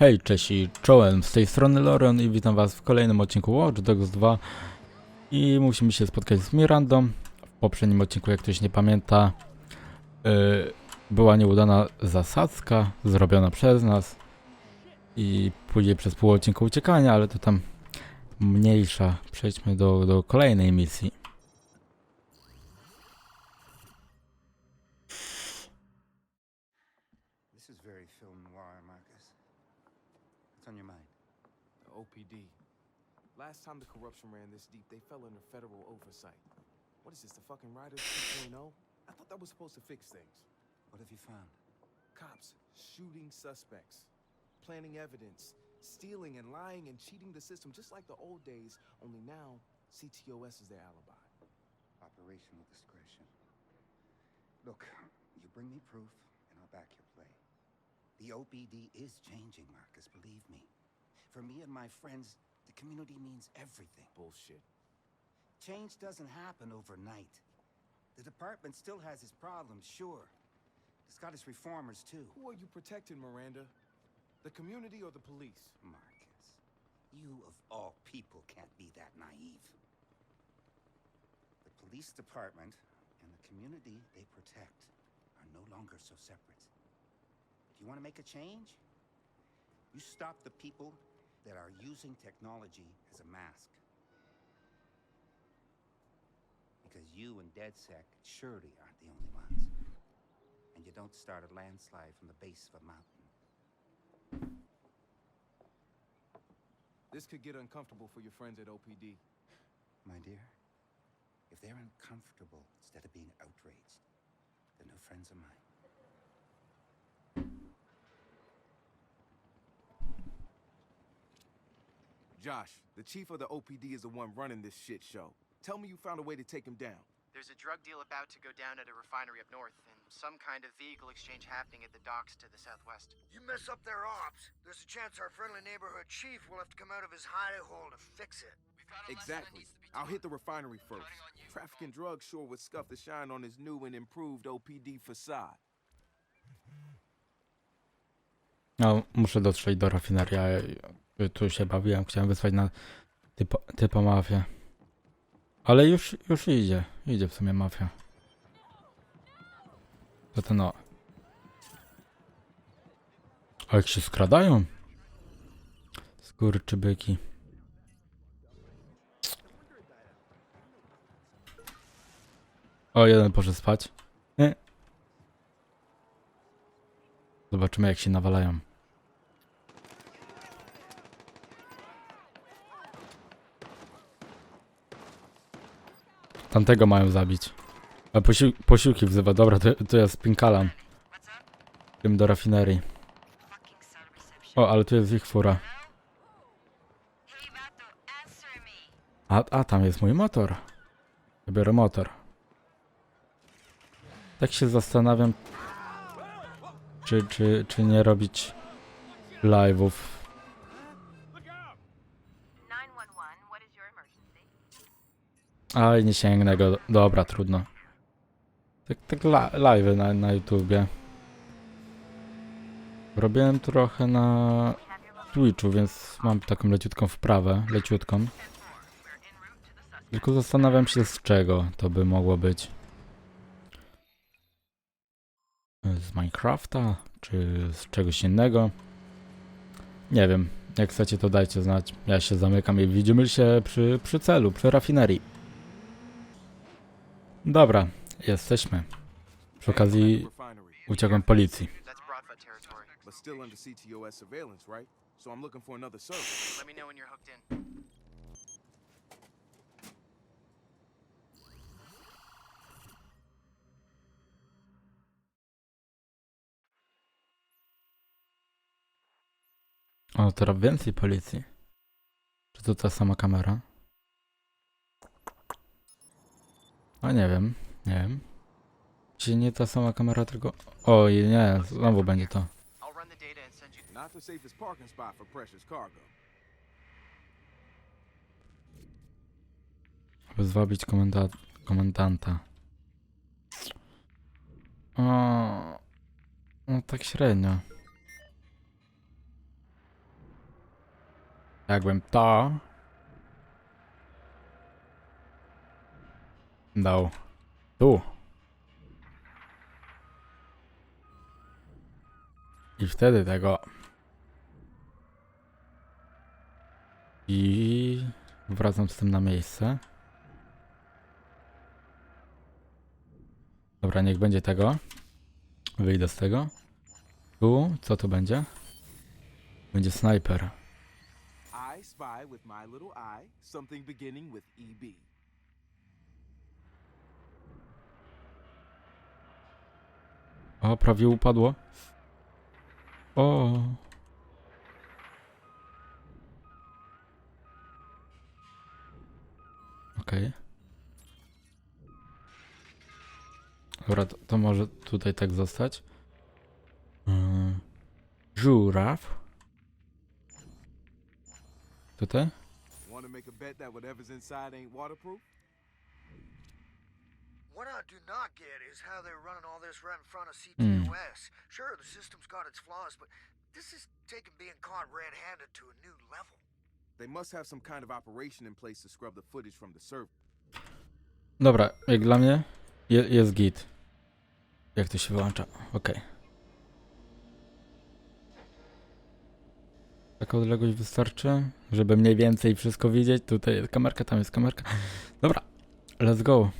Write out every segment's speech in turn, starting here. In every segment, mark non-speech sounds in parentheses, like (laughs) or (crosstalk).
Hej, cześć i czołem, z tej strony Lorion i witam was w kolejnym odcinku Watch Dogs 2 i musimy się spotkać z Mirandą. W poprzednim odcinku, jak ktoś nie pamięta, yy, była nieudana zasadzka zrobiona przez nas i później przez pół odcinka uciekania, ale to tam mniejsza. Przejdźmy do, do kolejnej misji. What's on your mind? The OPD. Last time the corruption ran this deep, they fell under federal oversight. What is this, the fucking Riders 2.0? I thought that was supposed to fix things. What have you found? Cops shooting suspects, planting evidence, stealing and lying and cheating the system just like the old days, only now CTOS is their alibi. Operational discretion. Look, you bring me proof, and I'll back your play. The OPD is changing, Marcus, believe me. For me and my friends, the community means everything. Bullshit. Change doesn't happen overnight. The department still has its problems, sure. It's got its reformers, too. Who are you protecting, Miranda? The community or the police? Marcus, you of all people can't be that naive. The police department and the community they protect are no longer so separate. If you want to make a change, you stop the people that are using technology as a mask. Because you and DedSec surely aren't the only ones. And you don't start a landslide from the base of a mountain. This could get uncomfortable for your friends at OPD. My dear, if they're uncomfortable instead of being outraged, they're no friends of mine. Josh, the chief of the OPD is the one running this shit show. Tell me you found a way to take him down. There's a drug deal about to go down at a refinery up north, and some kind of vehicle exchange happening at the docks to the southwest. You mess up their ops, there's a chance our friendly neighborhood chief will have to come out of his hidey hole to fix it. Exactly. I'll hit the refinery first. Trafficking drugs sure would scuff the shine on his new and improved OPD facade. No, muszę dotrzeć do rafinerii, a ja tu się bawiłem, chciałem wysłać na typa, typa mafię. Ale już, już idzie, idzie w sumie mafia. To ten o. A jak się skradają? Skurczybyki. O, jeden poszedł spać. Nie. Zobaczymy jak się nawalają. Tamtego mają zabić. A posił posiłki wzywa. Dobra, to, to ja spinkalam. Tym do rafinerii. O, ale tu jest ich fura. A, a tam jest mój motor. Ja biorę motor. Tak się zastanawiam, czy, czy, czy nie robić live'ów. Aj, nie sięgnę go. Dobra, trudno. Tak, tak la, live'y na, na YouTubie. Robiłem trochę na. Twitchu, więc mam taką leciutką wprawę, leciutką. Tylko zastanawiam się z czego to by mogło być. Z Minecrafta, czy z czegoś innego? Nie wiem. Jak chcecie to dajcie znać. Ja się zamykam i widzimy się przy, przy celu, przy rafinerii. Dobra, jesteśmy. Przy okazji uciekłem policji. But still under CTOS surveillance, right? So I'm looking for another service. Let me know when you're hooked in. O, teraz więcej policji. Czy to ta sama kamera? A nie wiem, nie wiem. Czy nie ta sama kamera, tylko... O, nie, znowu będzie to. I'll run the data and send you. Not the safest parking spot for precious cargo. Aby zwabić komenda komendanta. O, no tak średnio. Jakbym to... Dał. Tu. I wtedy tego... I... Wracam z tym na miejsce. Dobra, niech będzie tego. Wyjdę z tego. Tu, co tu będzie? Będzie snajper. I spy with my little eye something beginning with EB. O, prawie upadło. O. Okej. Dobra, to, to może tutaj tak zostać. Yy. Żuraw. Tutaj? Want to make a bet that whatever's inside ain't waterproof? What I do not get is how they're running all this right in front of Hmm. CTOS. Sure, the system's got its flaws, but this is taking being caught red-handed to a new level. They must have some kind of operation in place to scrub the footage from the server. Dobra, jak dla mnie je, jest git. Jak to się wyłącza? Okej. Taka odległość wystarczy, żeby mniej więcej wszystko widzieć. Tutaj jest kamerka, tam jest kamerka. Dobra, let's go.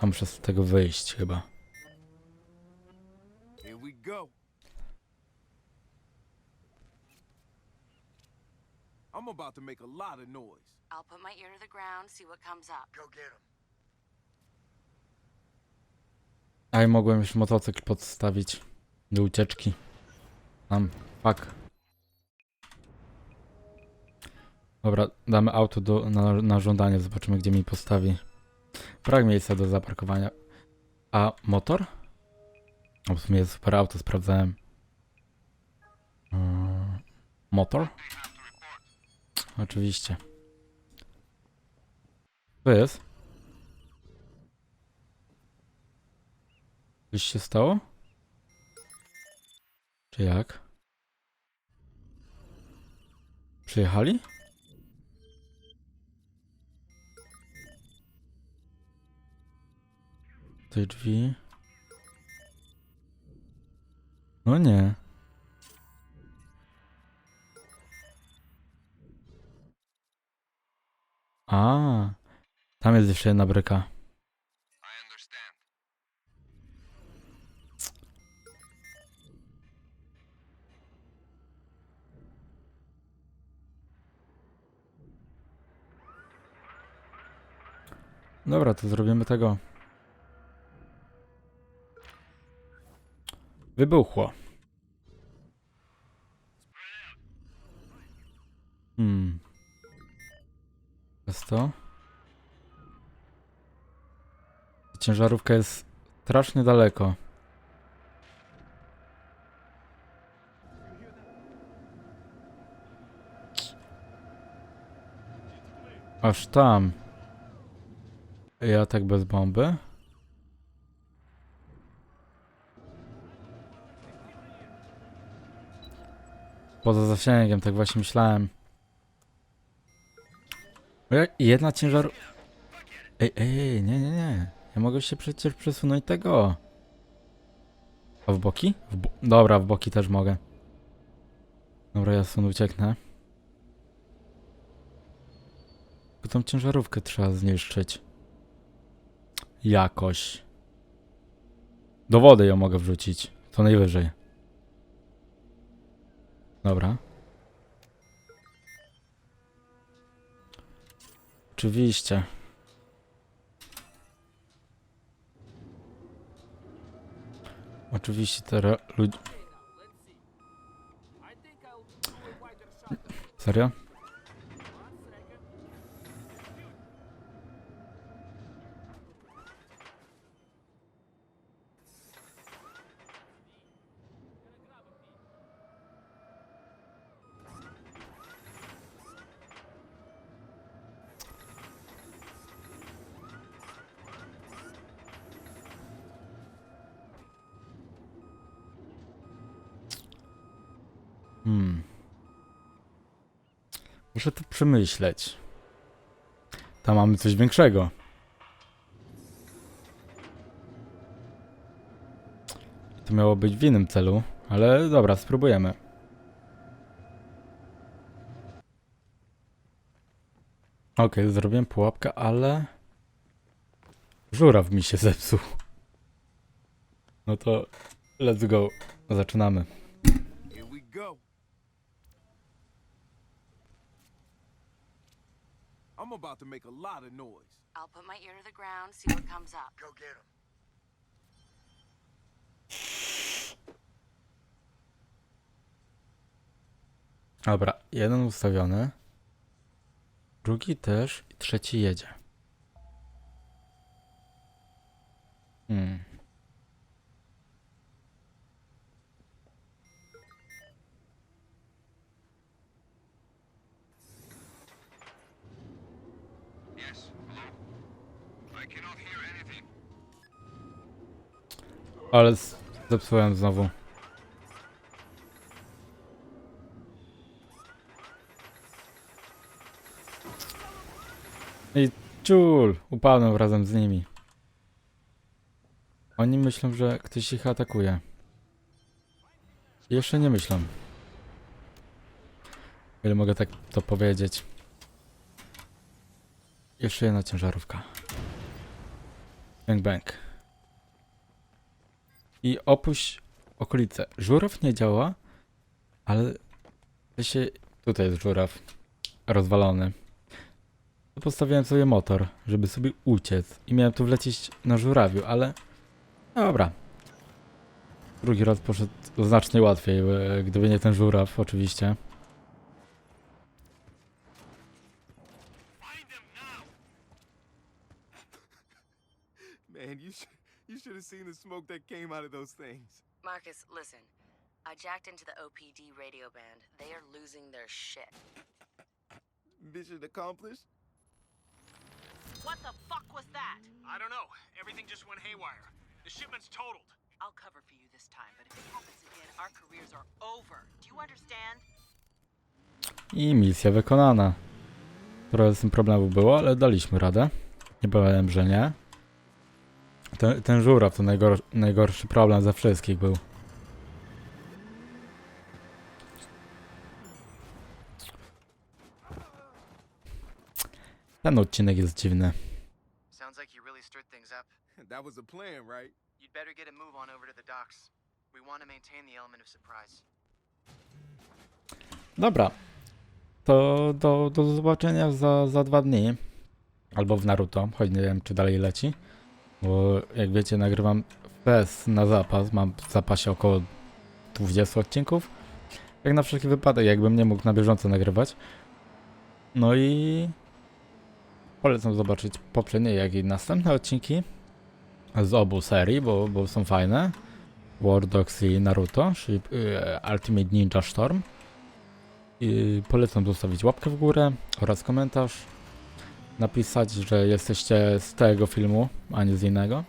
A muszę z tego wyjść chyba. I'm about to make a lot of noise. I'll put my ear to the ground, see what comes up. Go get i mogłem już motocykl podstawić do ucieczki. Tam, fuck. Dobra, damy auto do, na, na żądanie, zobaczymy gdzie mi postawi. Brak miejsca do zaparkowania. A motor? O, w sumie jest super auto, sprawdzałem. Mm, motor? Oczywiście. Co jest? Coś się stało? Czy jak? Przyjechali? Te drzwi. No nie. A, tam jest jeszcze jedna bryka. Dobra, to zrobimy tego. Wybuchło. Hmm. Jest to? Ciężarówka jest strasznie daleko. Aż tam. Ja tak bez bomby. Poza zasięgiem, tak właśnie myślałem. Jedna ciężar... Ej, ej, nie, nie, nie. Ja mogę się przecież przesunąć tego. A w boki? W bo Dobra, w boki też mogę. Dobra, ja stąd ucieknę. Tylko tą ciężarówkę trzeba zniszczyć. Jakoś. Do wody ją mogę wrzucić. To najwyżej. Dobra. Oczywiście. Oczywiście teraz ludzi... Serio? Hmm. Muszę to przemyśleć. Tam mamy coś większego. To miało być w innym celu, ale dobra, spróbujemy. Okej, zrobiłem pułapkę, ale... Żuraw mi się zepsuł. No to let's go. Zaczynamy. Here we go. I'm about to make a lot of noise. I'll put my ear to the ground, see what comes up. Go get him. Dobra, jeden ustawiony. Drugi też i trzeci jedzie. Hmm. Ale zepsułem znowu. I ciul! Upadłem razem z nimi. Oni myślą, że ktoś ich atakuje. Jeszcze nie myślą. Ile mogę tak to powiedzieć? Jeszcze jedna ciężarówka. Bang bang. I opuść okolice. Żuraw nie działa, ale się... Tutaj jest żuraw. Rozwalony. Postawiłem sobie motor, żeby sobie uciec i miałem tu wlecieć na żurawiu, ale dobra. Drugi raz poszedł znacznie łatwiej, e, gdyby nie ten żuraw oczywiście. Man, you sh- you should have seen the smoke that came out of those things. Marcus, listen. I jacked into the OPD radio band. They are losing their shit. Mission accomplished. What the fuck was that? I don't know. Everything just went haywire. The shipment's totaled. I'll cover for you this time, but if it happens again, our careers are over. Do you understand? I misja wykonana. Trochę z tym problemów było, ale daliśmy radę. Nie powiem, że nie. Ten, ten żuraw to najgor najgorszy problem ze wszystkich był. Ten odcinek jest dziwny. Sounds like you really stirred things up. (laughs) that was the plan, right? You'd better get a move on over to the docks. We want to maintain the element of surprise. Dobra. To do, do zobaczenia za, za dwa dni. Albo w Naruto, choć nie wiem czy dalej leci. Bo jak wiecie nagrywam bez na zapas. Mam w zapasie około 20 odcinków. Jak na wszelki wypadek, jakbym nie mógł na bieżąco nagrywać. No i polecam zobaczyć poprzednie, jak i następne odcinki z obu serii, bo, bo są fajne. War Dogs i Naruto, czyli y, Ultimate Ninja Storm. I polecam zostawić łapkę w górę oraz komentarz. Napisać, że jesteście z tego filmu, a nie z innego.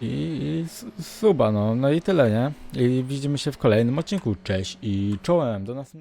I, i suba, no. No i tyle, nie? I widzimy się w kolejnym odcinku. Cześć i czołem. Do następnego.